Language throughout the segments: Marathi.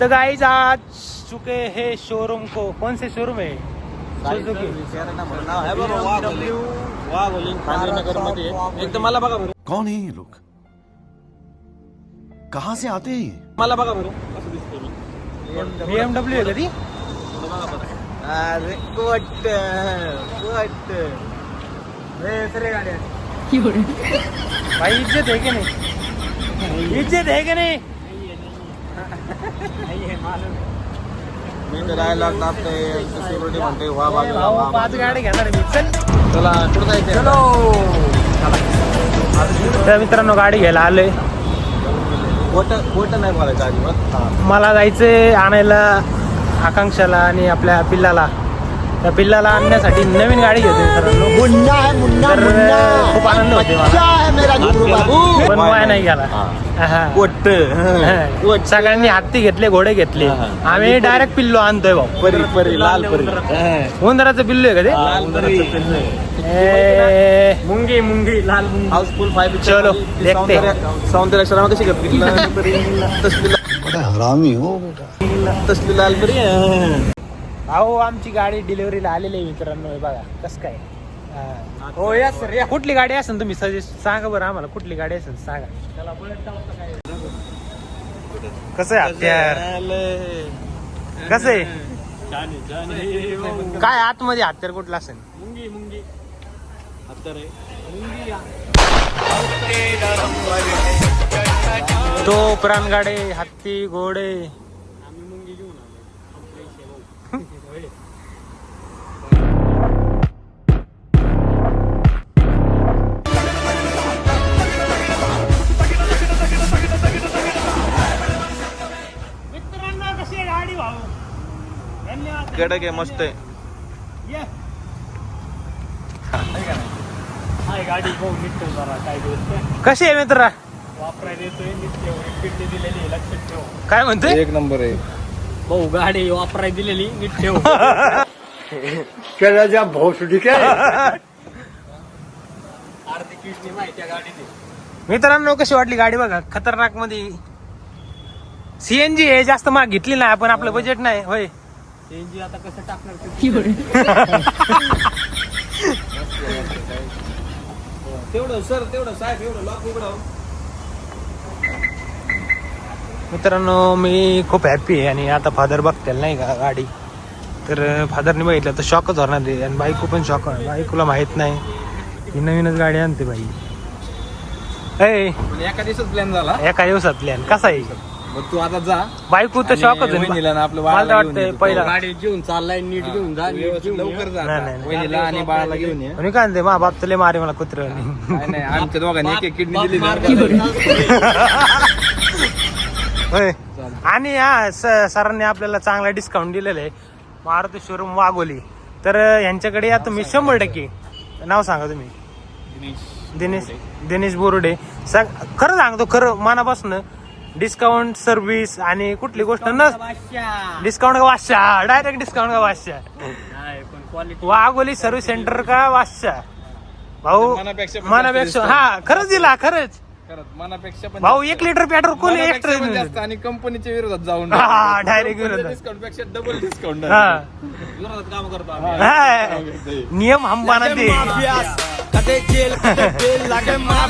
तो गाइस आज चुके हैं शोरूम को। कौन से शोरूम है? सुजुकी एकदम मला बघा बरं कौन है ये लोग? कहाँ से आते हैं ये? मला बघा बरं दिसतंय मी बीएमडब्ल्यू आहे कधी मला बघा बरं अरे गोट गोट भाई इज़्ज़त है कि नहीं? इज़्ज़त है कि नहीं? मी तर सिक्युरिटी म्हणते बाजूला भाऊ पाच गाडी घेणार मी चल चला कुठं जायचं तर मित्रांनो गाडी घ्यायला आलोय. खोटं खोटं नाही बोलायचं अजिबात मला जायचंय आणायला आकांक्षाला आणि आपल्या पिल्लाला. त्या पिल्लाला आणण्यासाठी नवीन गाडी घेतो मित्रांनो. मुन्ना है मुन्ना तर मुन्ना। खूप आनंद होते बच्चा मला है मेरा गुरु बाबू। पण वाय नाही गेला. हा. कोट हा. सगळ्यांनी हत्ती घेतले घोडे घेतले. हा. आम्ही डायरेक्ट पिल्लो आणतोय भाऊ. परी परी लाल परी. उंदराचं पिल्लो आहे का लाल परी. ते मुंगी मुंगी लाल मुंगी. हाऊसफुल चलो, देखते. सौंदर्य शर्मा कशी करते? लाल परी तसली बड़ा हरामी हो. बेटा लाल- तसली लाल परी अहो आमची गाडी डिलिव्हरीला आलेली आहे मित्रांनो हे बघा कसं काय? हा. हो या सर या कुठली गाडी असेल तुम्ही सजेस्ट सांगा बरं आम्हाला कुठली गाडी असेल सांगा. कसं आहे हत्यार? कसं आहे? काय आतमध्ये हत्यार कुठला असेल? मुंगी मुंगी हत्तर तो प्राणगाडे हत्ती घोडे. कडक आहे मस्त आहे. ये. हाय गाडी भाऊ निघतो जरा काय दिवस कशी आहे मित्रा? काय म्हणतोय? एक नंबर आहे. भाऊ गाडी वापराय दिलेली नीट ठेव. केला भोसडी काय? अर्धी किडनी माहिती गाडी मित्रांनो कशी वाटली गाडी बघा खतरनाकमध्ये सीएनजी आहे जास्त महाग घेतली नाही आपण आपलं बजेट नाही होय. सीएनजी आता कसं टाकणार तेवढं सर तेवढं साहेब एवढं लॉक उघडाव मित्रांनो मी खूप हॅप्पी आहे आणि आता फादर बघतील नाही का गाडी. तर फादरने बघितलं तर शॉकच होणार आहे. आणि बायको पण शॉक बायकोला माहीत नाही. ही नवीनच गाडी आणते बाई. एका दिवसात प्लॅन झाला. एका दिवसातली आणि कसा आहे? मग तू आता जा. बायको तर आणि शॉकच वहिनीला ना आपलं मला तर बाळाला घेऊन ये. पहिला. गाडी घेऊन चाललाय नीट घेऊन जा लवकर जा. नाही, आता. नाही, नाही. वहिनीला आणि बाळाला घेऊन ये. मी काय म्हणते मा बाप तुले मारे मला कुत्र. नाही नाही आमच्या दोघांनी एक एक किडनी दिली होय. आणि हा स- सरांनी आपल्याला चांगला डिस्काउंट दिलेलं आहे. मारुती शोरूम वागोली तर यांच्याकडे या तुम्ही शंभर टक्के. नाव सांगा तुम्ही. दिनेश दिनेश बोरुडे. सग खरं सांगतो खरं मनापासून डिस्काउंट सर्व्हिस आणि कुठली गोष्ट न डिस्काउंट का वाशा? डायरेक्ट डिस्काउंट का वाशा? वाघोली सर्व्हिस सेंटर का वाशा? भाऊ मनापेक्षा हा खरंच दिला खरंच. करत मनापेक्षा पण भाऊ एक लिटर पेट्रोल कोणी एक्स्ट्रा जास्त आणि कंपनीच्या विरोधात जाऊन हा, direct विरोधात. डिस्काउंटपेक्षा डबल डिस्काउंट हा. विरोधात काम करतो आम्ही. नियम हम बनाते हा.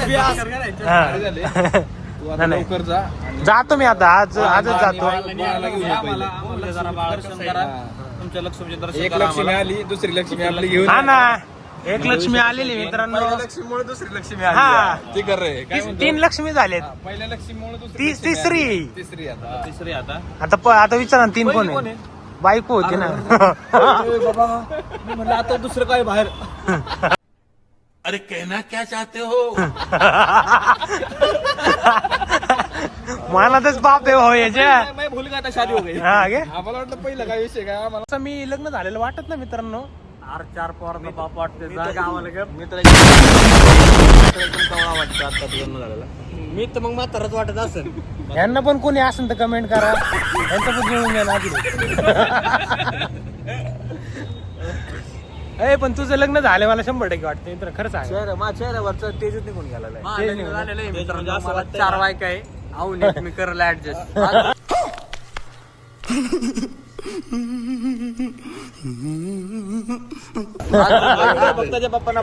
काय झाले? तू आता नाही, नाही. लवकर जा आणि जातो मी आता आज आजच जातो. बाळाला घेऊन ये पहिले. तुमच्या लक्ष्मीचे दर्शन एक करा लक्ष्मी आली दुसरी लक्ष्मी आपली घेऊन हा. ना. एक लक्ष्मी आलेली मित्रांनो. लक्ष्मीमुळे दुसरी लक्ष्मी हा. आली ती कर रे. काय तीस- म्हणतो? तीन लक्ष्मी झालेत. पहिल्या लक्ष्मीमुळे दुसरी तीस- लक्ष्मी तिसरी. आली. तिसरी आता. तिसरी आता. आता प- आता विचारा ना तीन कोण आहे? बायको होती ना. मी म्हणलं आता दुसरं काय बाहेर. मनातच बाप आहे भाऊ याच्या मैं भूल गया था शादी हो गई. हा गे आम्हाला वाटलं पहिलं काय विषय काय आम्हाला? असं मी लग्न झालेलं वाटत ना मित्रांनो. चार चार पोरांना बाप वाटते जा गावाला गे वाटतं आता लग्न झालेला मी तर मग म्हाताराच वाटत असेल. यांना पण कोणी असेल तर कमेंट करा. यांचं पण जुळून घ्या ना अरे पण तुझं लग्न झालं मला शंभर टक्के वाटतं. मित्र खरंच आहे माझ्या चेहऱ्यावरचा तेजच निघून गेला. चार बायका आहे. आऊन मी करला ऍडजस्ट पप्पांना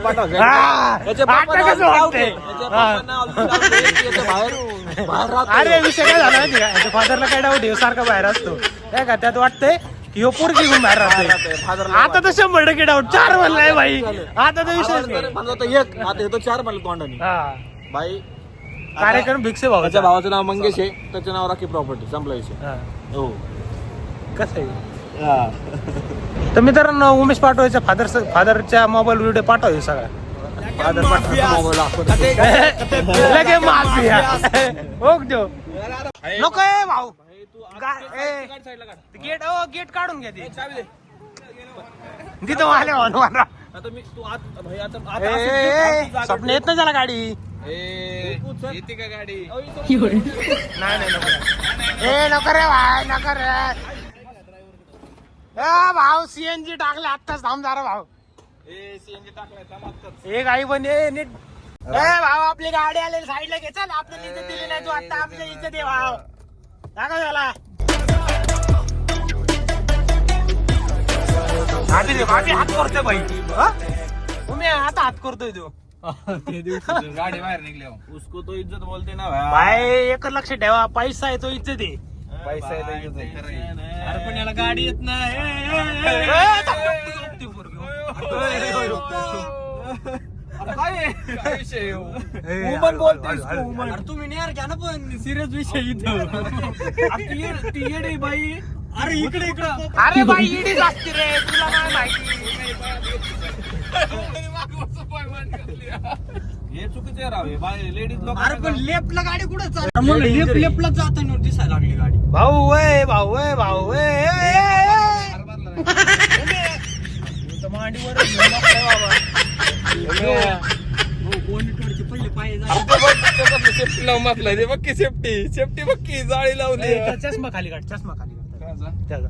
अरे विषय काय झाला माहिती फादरला काय डाऊट आहे? सारखा बाहेर असतो. काय का त्यात वाटतंय ह्यो पोरगी घेऊन बाहेर फादरला आता तर शंभर टक्के डाऊट चार म्हणलाय बाई. आता तर विषय आवाज म्हणत होता एक आता येतो चार म्हणलं तोंडाने. हा. बाई कार्यक्रम भिक्षे भाऊ त्याच्या भावाचं नाव मंगेश आहे. त्याचं नाव राखी प्रॉपर्टी संपला विषय. हो. कसं आहे? तर मित्रांनो उमेश पाठवायच्या फादर फादरच्या मोबाईल व्हिडिओ पाठवायचे सगळा. फादर लगे माफिया ओके नको ए भाऊ. गेट ओ गेट काढून घ्या ते. तिथं आले म्हणून आता मी तू आत भाई आता आता असं ए, ए, स्वप्न येत नाही त्याला गाडी. येते का गाडी? नाही नाही नको. ए नको रे भाई नको रे. ए भाऊ सीएनजी टाकले आत्ताच थांब जरा भाऊ. ए सीएनजी टाकलाय थांब ए गाडी पण ए नीट. ए भाऊ आपली गाडी आलेली साईडला घे चल आपल्याला इज्जत दिली नाही तू आता आपल्या इज्जत दे भाऊ. दाखव त्याला आधी रे, आधी हात करतोय भाई हा? तुम्ही आता हात करतोय तू गाडी बाहेर निघल्या उसको तो इज्जत बोलते ना भाई भाई एक लक्ष ठेवा पैसा आहे तो इज्जत आहे पैसा आहे तर इज्जत आहे. अरे पण याला गाडी येत नाही काय? विषय हो? वुमन बोलते इसको, woman. अरे तुम्ही नाही यार घ्या ना पण. सिरियस विषय इथं. ती येडे बाई. अरे इकडे इकडे. अरे बाई इडीच असते रे तुला काय माहिती? हे चुकीचे राव हे बाय लेडीज लोक अरे पण लेफ्टला गाडी कुठं चालली मग लेफ्ट लेफ्टला जाताना दिसायला लागली गाडी. भाऊ वय भाऊ वय भाऊ वय मांडीवर सेफ्टी लावून मापलाय ते बक्की सेफ्टी सेफ्टी बक्की जाळी लावली. चष्मा खाली काढ चष्मा खाली काढ. त्याचा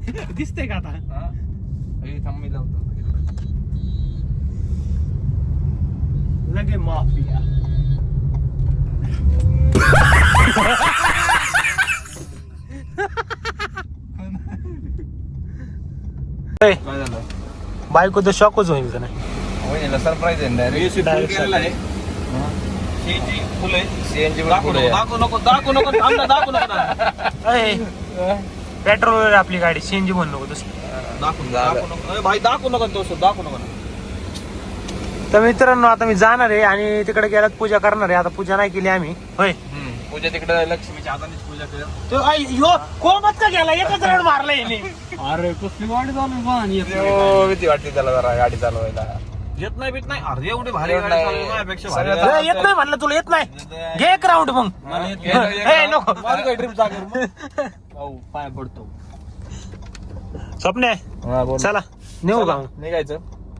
दिसतंय का आता? थांब लावतो. लगे माफिया. काय? बायको तर शॉकच होईल का नाही? वहिनीला सरप्राईज आहे डायरेक्ट Direct. केलेलं आहे. सीएनजी फुल आहे. सीएनजी दाखवू नको दाखवू नको दाखवू नको थांब ना, दाखवू नको ना. अय, पेट्रोल आपली गाडी सीएनजी म्हणू नको तसं. दाखवू दाखवू नको. ए, भाई दाखवू नको ना तो दाखवू नको ना. तर मित्रांनो आता मी जाणार आहे आणि तिकडे गेल्यात पूजा करणार आहे. आता पूजा नाही केली आम्ही. होय. पूजा तिकडे लक्ष्मीच्या हातानेच पूजा केली. तो आई, ह्यो कोमत का गेला? एकच रड मारला याने अरे कसली गाडी चालू पण भीती वाटते त्याला जरा गाडी चालवायला. येत नाही भीत नाही. अरे एवढी भारी येत गाडी हो, चालवली नाही. ए, येत नाही म्हणलं तुला येत नाही. घे एक राऊंड मग. ए, नको. ट्रिप पाय पडतो. स्वप्ने चला. नेऊ का? मग? निघायचं.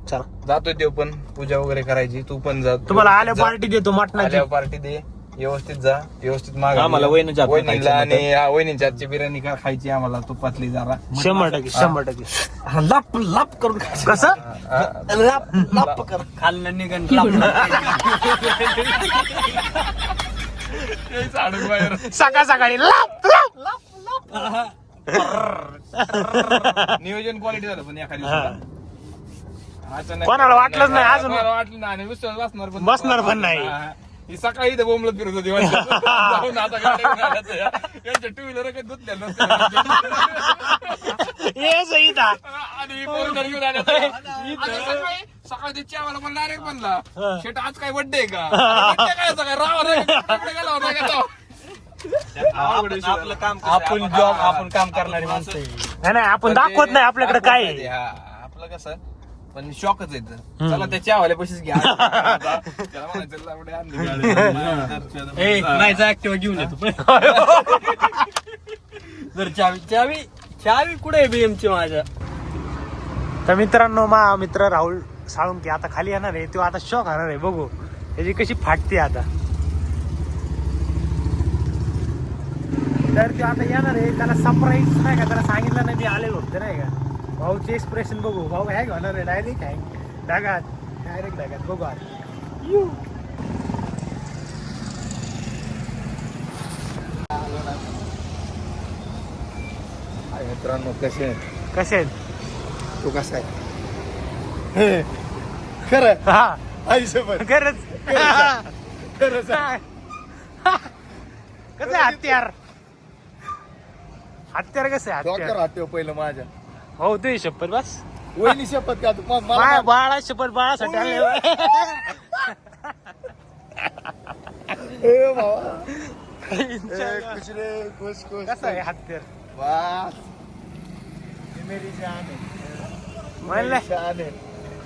चला. जातोय देव पण पूजा वगैरे करायची तू पण जा. तुम्हाला आल्या पार्टी देतो मटणाची. आल्यावर पार्टी दे. व्यवस्थित जा व्यवस्थित माग आम्हाला वहिनीच्या हातनं वहिनीला खायचं आणि हा, वहिनीच्या हातची बिर्याणी का खायची आम्हाला तुपातली जरा. शंभर टक्के शंभर टक्के. लाप लाप करून. कसं? लाप लाप कर. खाल्लं निघन लाप सकाळ सकाळी लाप लाप नियोजन क्वालिटी झालं पण एखादी कोणाला वाटलंच नाही अजून. वाटलं नाही आणि विश्वास बसणार पण बसणार पण नाही. हा. ही सकाळी इथं बोंबलत फिरत होती. जाऊन आता. यांच्या टू व्हीलर काही धुतल्या. ये आणि घेऊन आल्या सकाळी सकाळी ते चहा मला डायरेक्ट म्हणला शेट आज काय बर्थडे का बर्थडे काय सकाळी राव रे गेला होता. आपलं काम आपण जॉब आपण काम करणारी माणसं. नाही नाही आपण दाखवत नाही आपल्याकडे काय आहे. आपलं कसं पण शॉकच येत चला त्या चहावाल्या पैसेच घ्या. त्याला म्हणायचं, "ला, एवढे आणली गाडी." ए नाही जा ऍक्टिव्हा घेऊन येतो. जर चावी चावी चावी कुठे आहे BM ची माझ्या? तर मित्रांनो मा मित्र राहुल साळुंके आता खाली येणार आहे. तो आता शॉक होणार आहे. बघू. त्याची कशी फाटते आता. तर ते आता येणार आहे. त्याला सरप्राईज नाही का? त्याला सांगितलं नाही मी आले फक्त नाही का? भाऊचे एक्सप्रेशन बघू. भाऊ हॅग होणार आहे? डायरेक्ट हॅग ढगात. डायरेक्ट ढगात. बघू आता. यू. मित्रांनो कसे आहेत? कसे आहेत? तू कसा आहे? खरं? हा. आयुष्यभर खरंच. खरंच कसं हत्यार? हत्यार कसं आहे हत्यार? हाते पहिलं माझ्या. हो तुझी शपथ बस. वहिनी शपथ का तू म- मला बाळा बाळा शपथ बाळासाठी आणले ए रे कसं आहे हत्यार? वाह. ये मेरी जान है म्हणलं? शान है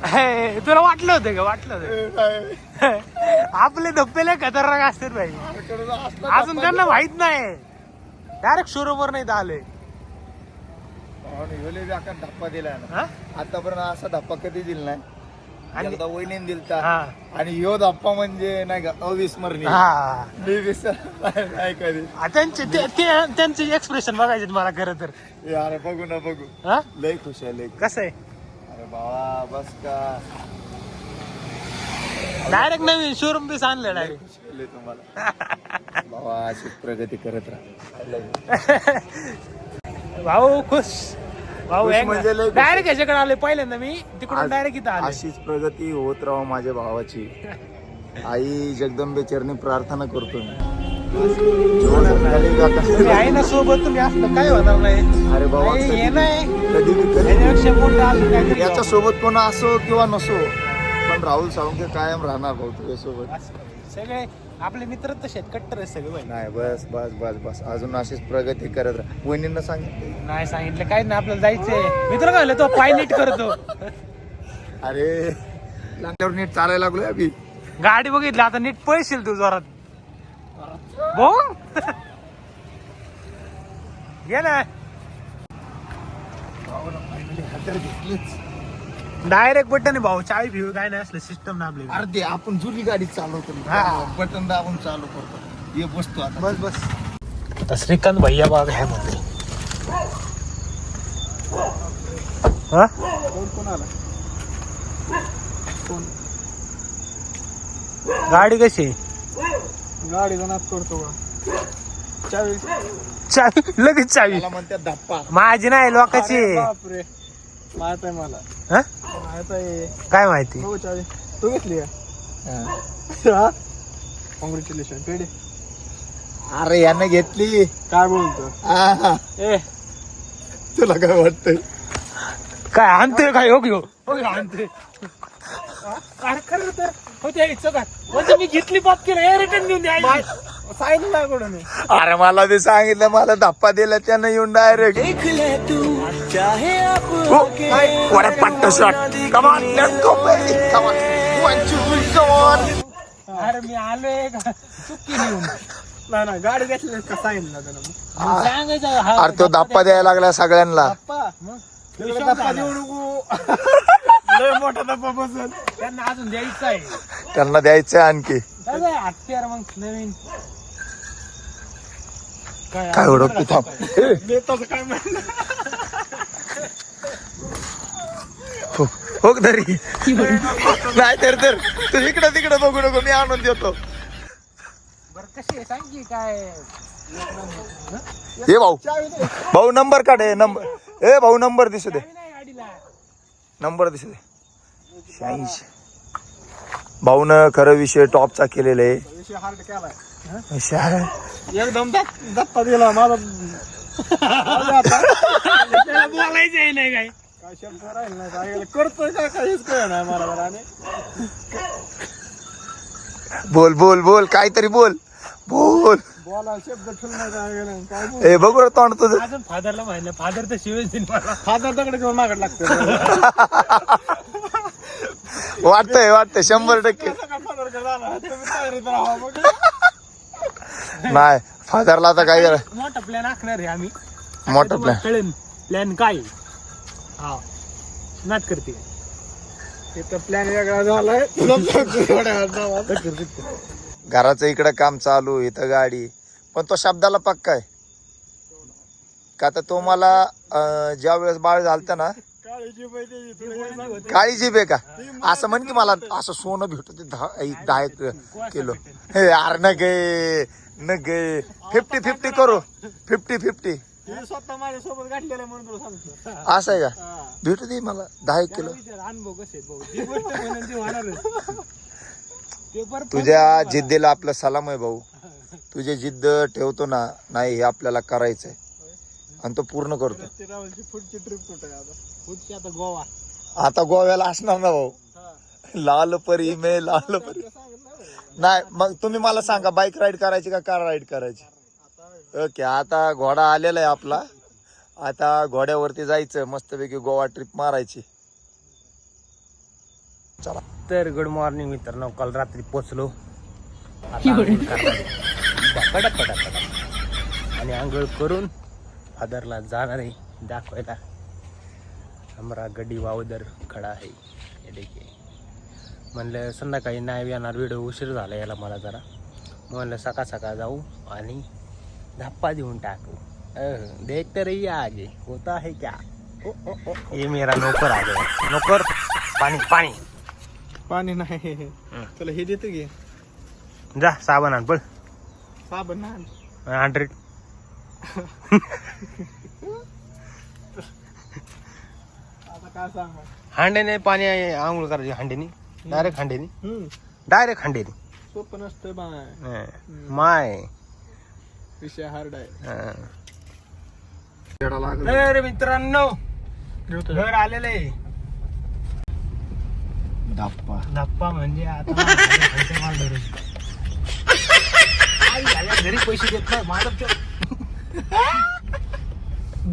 हे, तुला वाटलं होतं का? वाटलं होतं. ए, काय? आपले धप्पेले खतरनाक असतात भाई अरे, असला अजून धप्पा त्यांना माहीत नाही. डायरेक्ट शोरूम वर नाही आले बेकार धप्पा दिलाय ना. हा? आतापर्यंत असा धप्पा कधी दिला नाही. आणि- एकदा वहिनीने दिलता. हा. आणि ह्यो धप्पा म्हणजे नाही का अविस्मरणीय. हा. मी विसर नाही कधी. आ, त्यांचे ते- ते- त्यांचे एक्सप्रेशन बघायचे मला खरं तर. यार बघू ना बघू. हा? लय खुश आहे लय कसं आहे? अरे बाबा बस का? डायरेक्ट नवीन शोरूम पीस आणलं डायरेक्ट खुश केले तुम्हाला. बाबा अशी प्रगती करत राहा. भाऊ खुश. भाऊ खुश म्हणजे लय खुश. डायरेक्ट ह्याच्याकडे आले पहिल्यांदा मी तिकडून आज- डायरेक्ट इथं आले अशीच प्रगती होत राहो माझ्या भावाची. आई जगदंबे चरणी प्रार्थना करतो तुम्ही मी आहे ना सोबत तुम्ही असलं काय होणार नाही. अरे बाबा नाही, हे नाही. कधी बी कधी त्याच्यापेक्षा मोठं अजून काहीतरी याच्या सोबत कोण असो किंवा नसो पण राहुल सावंत कायम राहणार भाऊ तुझ्या सोबत. असं. सगळे आपले मित्र तसे आहेत कट्टर आहेत सगळे भाई. नाही बस बस बस बस. अजून अशीच प्रगती करत राहा. वहिनींना सांगितलं नाही सांगितलं काय नाही आपल्याला जायचंय. मी तुला काय तो पाय नीट करतो. अरे लागल्यावर नीट चालायला लागलोय अभि गाडी बघितली आता नीट पळशील तू जोरात. भाऊ? घे ना डायरेक्ट बटन भाऊ. चावी भिव काय नाही असलं सिस्टम ना आपली. अरे ते आपण जुनी गाडी चालवतो हा. बटन दाबून चालू करतो. ये बसतो आता. बस बस. आता श्रीकांत भैया बाग आहे म्हणते. हा? गाडी कशी? आहे? गाडीचा करतो का चावी. चावी लगेच चावी. मला म्हणतात धप्पा. माझी नाही लोकांची. अरे बापरे. माहीत आहे मला. हा? काय माहिती? चावी. तू घेतली का? कॉंग्रॅच्युलेशन पेढे अरे यानं घेतली. काय बोलतो? आहा, ए. तुला काय वाटतंय? काय आणतोय काय? हो घेऊ हो. घेऊ आणतोय. अरे खरं तर हो का म्हणजे मी घेतली बाप केलं रिटर्न देऊन द्या ना अरे मला बी सांगितलं मला धप्पा दिला त्यानं येऊन डायरेक्ट पट्ट shot come on let's go baby come on one two come on अरे मी आलोय का चुकी घेऊन नाही ना गाडी घेतली का सांगायचं हा अरे तो धप्पा द्यायला लागला सगळ्यांना. धप्पा मग. तिकडे हिशोब धप्पा झाला. देऊ नको. लय मोठा धप्पा बसल त्यांना अजून द्यायचं आहे. त्यांना द्यायचं आणखी. हत्यार मग नवीन. काय काय ओळख थांब काय म्हणलं हो हो तरी? नाही तर तर. तू इकडे तिकडे बघू नको मी आणून देतो. बरं कशी आहे? सांग की काय? हे भाऊ भाऊ नंबर काढ नंबर. ए भाऊ नंबर दिसू दे. नंबर दिसू दे. शहाऐंशी. भाऊनं खरं विषय टॉपचा केलेला आहे. शहा- एकदम धप्पा दिला माझा माझा आता. त्याला बोलायचं आहे नाही काय. काय शब्द राहील नाही काय. करतोय का काहीच कळ नाही मला आणि. बोल बोल बोल काहीतरी बोल. बोल. बोला शब्द ठेवून काय काय ए बघू रे तोंड तुझं. अजून फादरला माहिती फादर तर शिवेच फादर दगड घेऊन मागड लागतं वाटतंय वाटतंय शंभर टक्के फादर जाणार तुम्ही तयारीत राहा मग नाही फादरला आता काय करा मोठा प्लॅन आखणार आहे आम्ही. मोठा तुम्हाला प्लॅन कळेल प्लॅन काय आहे. हा नाच करते. इथं प्लॅन वेगळा झालाय. आता. घराचं इकडं काम चालू इथं गाडी. पण तो शब्दाला पक्का आहे. का तर तो मला अं, ज्या वेळेस बाळ झालतं ना त्याची. काळी जीभ आहे. का? असं म्हण की मला असं सोनं भेटत ते दहा एक दहा एक किलो. हे यार न गे न गे फिफ्टी फिफ्टी करू. फिफ्टी फिफ्टी स्वतः माझ्यासोबत गाठलेलं आहे म्हणून तुला सांगतो. असं आहे का. भेटू दे मला दहा एक किलो. विचार अनुभव कसे आहेत भाऊ जी गोष्ट म्हणून ती होणारच. ते बरं तुझ्या जिद्दीला आपला सलाम आहे भाऊ. तुझे जिद्द ठेवतो ना नाही हे आपल्याला करायचंय. आणि तो पूर्ण करतो. ते राहुलची पुढची ट्रिप कुठे आहे आता? पुढची आता गोवा. आता गोव्याला असणार ना भाऊ. लाल परी मे लाल परी नाही मग तुम्ही मला सांगा बाईक राईड करायची का कार राईड करायची? ओके आता घोडा आलेला आहे आपला. आता घोड्यावरती जायचं मस्तपैकी गोवा ट्रिप मारायची. चला. तर गुड मॉर्निंग मित्रांनो काल रात्री पोचलो. आणि आंघोळ करून फादरला जाणार आहे दाखवायला. हमारा गड्डी वावदर खडा आहे. हे देखील. म्हणलं संध्याकाळी नाही येणार व्हिडिओ उशीर झाला याला मला जरा. म्हणलं सकाळ सकाळ जाऊ आणि धप्पा देऊन टाकू. देख तर रही आगे होता है क्या? ओ, ओ, ओ, ओ. ये मेरा नौकर आ गया. नौकर पाणी पाणी. पाणी नाही. तुला हे देतो की. जा साबण आण पळ. साबण ना हंड्रेड आता काय सांग? हांड्याने पाणी आंघोळ करायची हांड्यानी. डायरेक्ट हांड्यानी हम्म. डायरेक्ट हांड्यानी सोपं नसतं बाय. हं. माय. विषय हार्ड आहे. हं. तर मित्रांनो घर आलेलं आहे. धप्पा धप्पा म्हणजे आता पैसे मार धरून. आई, आल्या घरी पैसे देत नाही ते.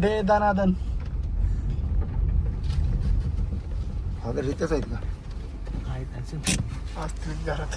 दे दनादन. फादर इथेच आहेत का? आहे त्यांचं. असतील घरात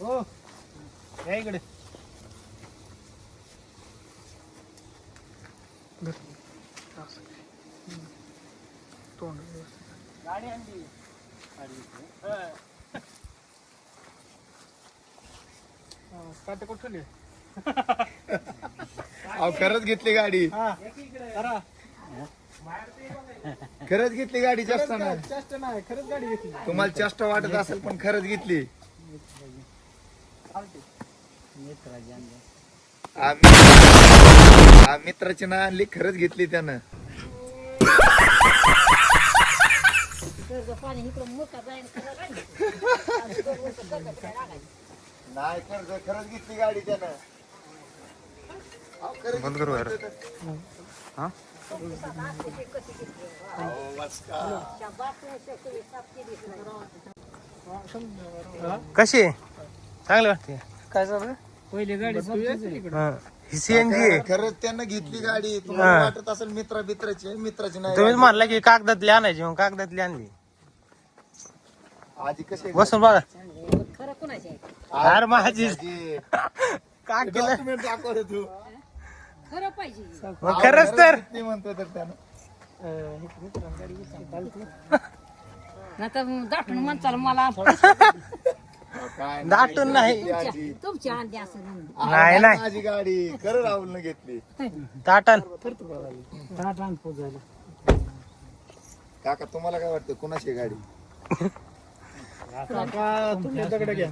हो या इकडे. गाडी आणली. काटे कुठली अहो खरंच घेतली गाडी. करा. खरंच घेतली गाडी जास्त नाही. चेष्टा नाही. खरंच गाडी घेतली. तुम्हाला चेष्टा वाटत असेल पण खरंच घेतली. आम्ही मित्राची ना आणली खरंच घेतली त्यानं. नाही. खरंच खरंच घेतली गाडी त्यानं. बंद करू यार कशी? आहे चांगली वाटते. काय झालं? पहिली गाडी हं. ही सीएनजी आहे. खरंच त्यानं घेतली गाडी. तुम्हाला हा. वाटत असेल मित्रा मित्राची मित्राची नाही तुम्हीच म्हणला की कागदातली आणायची मग कागदातली आणली. आजी कशी बसून बघा. खरं कोणाचे आहे? अरे माझी. का केलं डॉक्युमेंट दाखव रे तू. खरं पाहिजे. मग खरंच तर. घेतली म्हणतोय तर त्यानं. नाही तर दाटून म्हणचाल मला. काय दाटून नाही घेतली आजी असं. नाही. नाही माझी गाडी. खरं राहुलनं घेतली. ताटन काका तुम्हाला काय वाटतं? कुणाची गाडी? काका तुम्ही दगड घ्या.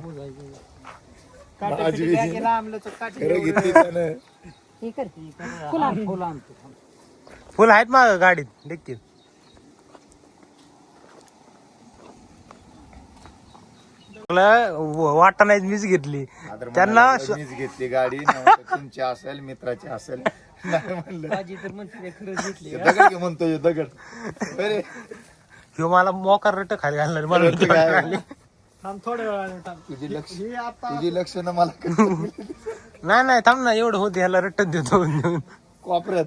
आजी खरं घेतली त्यानं. हे कर फुला फुला फुल आहेत माग गाडीत. डिक्कीत मला वाटा नाही मीच घेतली. त्यांना मीच घेतली गाडी नव्हतं तुमची असेल मित्राची असेल. दगड म्हणतोय दगड. अरे ह्यो मला मोकार रट खाली घालणार मला रट्टे काय? थांब थोड्या वेळाने थांब. तुझी लक्ष ही आता तुझी लक्षणं मला कळली. नाही नाही थांब ना एवढं होत ह्याला रट्टत देतो कोपऱ्यात.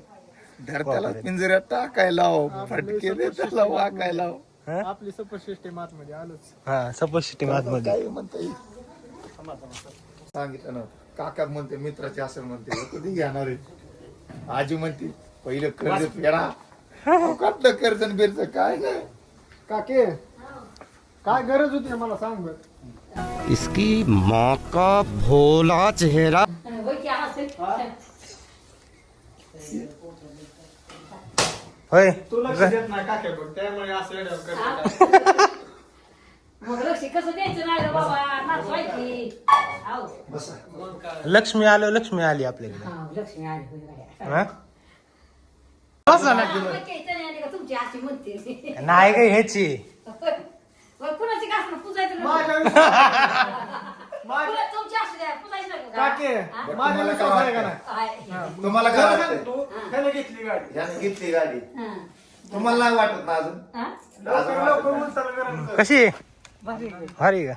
धर त्याला पिंजऱ्यात टाकायला लाव फटके दे त्याला वाकायला आपली सपोर्ट सिस्टीम आतमध्ये आलोच. हा सपोज सिटी मध्ये काय म्हणता येईल? सांगितलं ना काका म्हणते मित्राचे असेल म्हणते कधी घेणार आहे? आजी म्हणते पहिलं कर्ज फेडा. कुठलं कर्ज बिरच काय नाही. काके काय गरज होती मला सांग बर. इसकी माँ का भोला चेहरा. होय तू लक्ष देत नाही काके बघ त्यामुळे असं येड्यावर करते. मग लक्ष कसं द्यायचं नाही रे बाबा नाचवायची हाव. लक्ष्मी आलो लक्ष्मी आली आपल्याकडे हाव, लक्ष्मी आली होय बाया. हा? बसा ना. हा, मग काही तरी आली का तुमची अशी म्हणते नाही काय ह्याची मग कुणाची पुजायचं नाही. माझ्या माझ्या- कुणा- तुमची असू द्या, पुजायचं नाही का? काके हा? माझ्या विश्वास आहे का नाही काय? तुम्हाला काय खरं वाटतं सांग तू त्याने घेतली गाडी याने घेतली गाडी हा. तुम्हाला नाही वाटत ना अजून हा? लवकर लवकर उचल गरम कर. कशी भारी का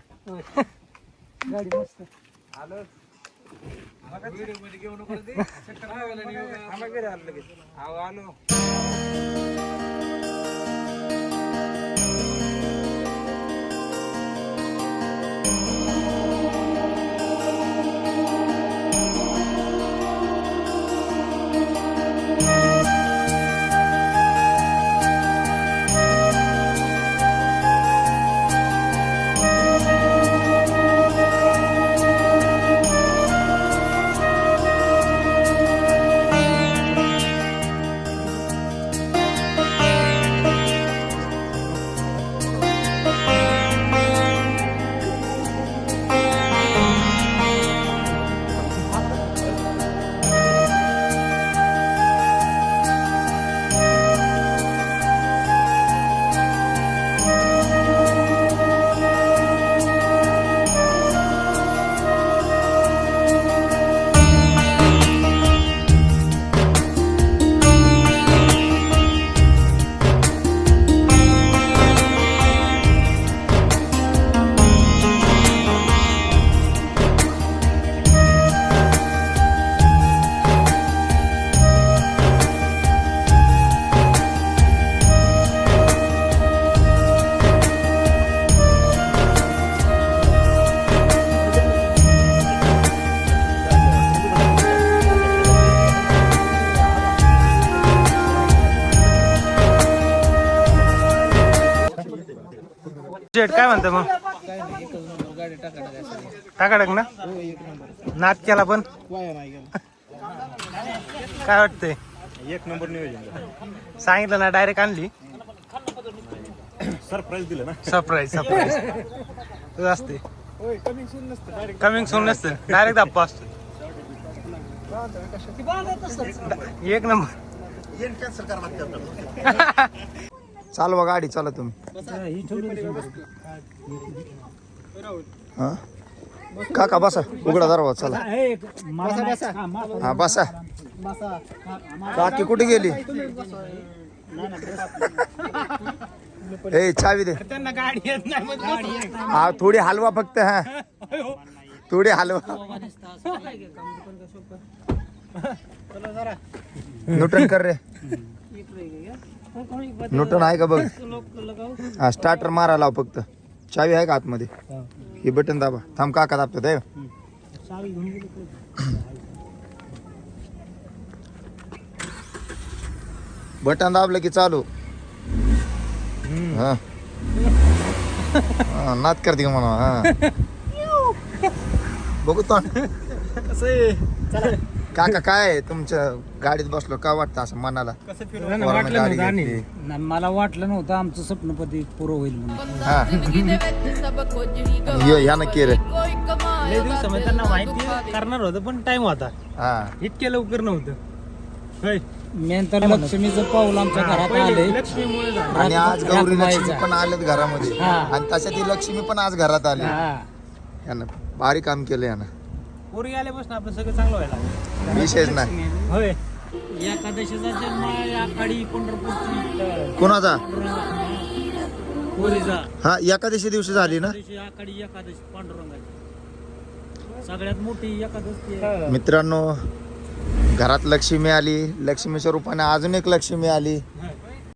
जेट काय म्हणतो मग? टाकाटक ना? नाद केला पण? काय वाटतंय? एक नंबर नियोजन सांगितलं ना डायरेक्ट आणली. सरप्राईज दिलं ना? सरप्राईज सरप्राईज तुझं असते कमिंग सून नसतं डायरेक्ट धप्पा असतो एक नंबर. चालवा गाडी चला तुम्ही. हा? काका बसा. उघडा दरवाजा चला. हा बसा. काकी कुठे गेली? ए चावी दे. हा थोडी हलवा फक्त हा. थोडी हलवा. नुटन कर रे. नुटन आहे का बघ? हा स्टार्टर मारा लाव फक्त. चावी आहे का आतमध्ये? हे बटन दाबा. थांब काका दाबतो आहे बटन दाबलं की चालू. हा. नात करते का म्हणा? हा. बघू तो. काका काय आहे? तुमच्या गाडीत बसलो का वाटतं असं मनाला? पोरानं गाडी घेतली. नाही, मला वाटलं नव्हतं आमचं स्वप्नपती पुरं होईल म्हणून. हा. यो ह्यानं केलं लय दिवसामध्ये त्यांना माहिती करणार होतं पण टाइम होता. हा. इतक्या लवकर नव्हतं. होय. मेन तर लक्ष्मीचं पाऊल आमच्या घरात लक्ष्मीमुळे झालं. आणि आज गौरी लक्ष्मी. पण आलेत घरामध्ये. हा. आणि तशा ती लक्ष्मी पण आज घरात आली. हा. यानं भारी काम केलं यानं. पोरी आल्यापासून आपलं सगळं चांगलं व्हायला लागलं. विशेष नाही. होय. एकादशीचा जन्म पंढरपूरची. कोणाचा? पोरीचा. हा एकादशी दिवशी झाली ना? दिवशी एकादशी पांडुरंगाची. सगळ्यात मोठी एकादशी आहे. मित्रांनो घरात लक्ष्मी आली. लक्ष्मीच्या रूपाने अजून एक लक्ष्मी आली.